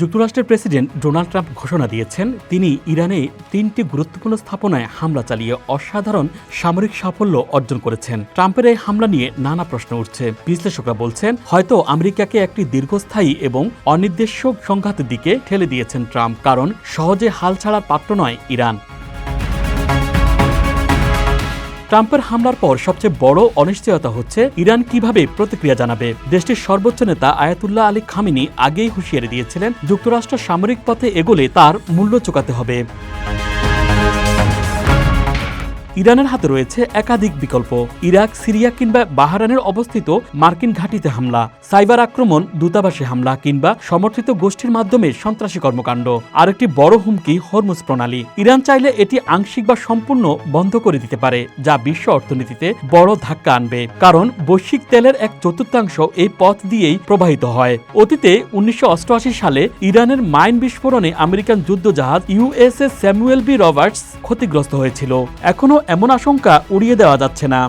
যুক্তরাষ্ট্রের president Donald Trump ঘোষণা দিয়েছেন, তিনি ইরানে তিনটি গুরুত্বপূর্ণ স্থাপনায় হামলা চালিয়ে অসাধারণ সামরিক সাফল্য অর্জন করেছেন। ট্রাম্পের এই হামলা নিয়ে নানা প্রশ্ন উঠছে। বিশ্লেষকরা বলছেন, হয়তো আমেরিকাকে একটি দীর্ঘস্থায়ী এবং অনির্দেশ্য সংঘাতের দিকে ঠেলে দিয়েছেন ট্রাম্প, কারণ সহজে হাল ছাড়ার পাত্র নয় ইরান। ট্রাম্পের হামলার পর সবচেয়ে বড় অনিশ্চয়তা হচ্ছে ইরান কীভাবে প্রতিক্রিয়া জানাবে। দেশটির সর্বোচ্চ নেতা আয়াতুল্লাহ আলী খামিনি আগেই হুঁশিয়ারি দিয়েছিলেন, যুক্তরাষ্ট্র সামরিক পথে এগোলে তার মূল্য চোকাতে হবে। ইরানের হাতে রয়েছে একাধিক বিকল্প। ইরাক, সিরিয়া কিংবা বাহারানের অবস্থিত মার্কিন ঘাঁটিতে হামলা, সাইবার আক্রমণ, দূতাবাসে হামলা কিংবা সমর্থিত গোষ্ঠীর মাধ্যমে সন্ত্রাসী কর্মকাণ্ড। আরেকটি বড় হুমকি হরমুজ প্রণালী। ইরান চাইলে এটি আংশিক বা সম্পূর্ণ বন্ধ করে দিতে পারে, যা বিশ্ব অর্থনীতিতে বড় ধাক্কা আনবে। কারণ বৈশ্বিক তেলের এক চতুর্থাংশ এই পথ দিয়েই প্রবাহিত হয়। অতীতে উনিশশো অষ্টআশি সালে ইরানের মাইন বিস্ফোরণে আমেরিকান যুদ্ধজাহাজ ইউএসএস স্যামুয়েল বি রবার্টস ক্ষতিগ্রস্ত হয়েছিল। এখনও এমন আশঙ্কা উড়িয়ে দেওয়া যাচ্ছে না।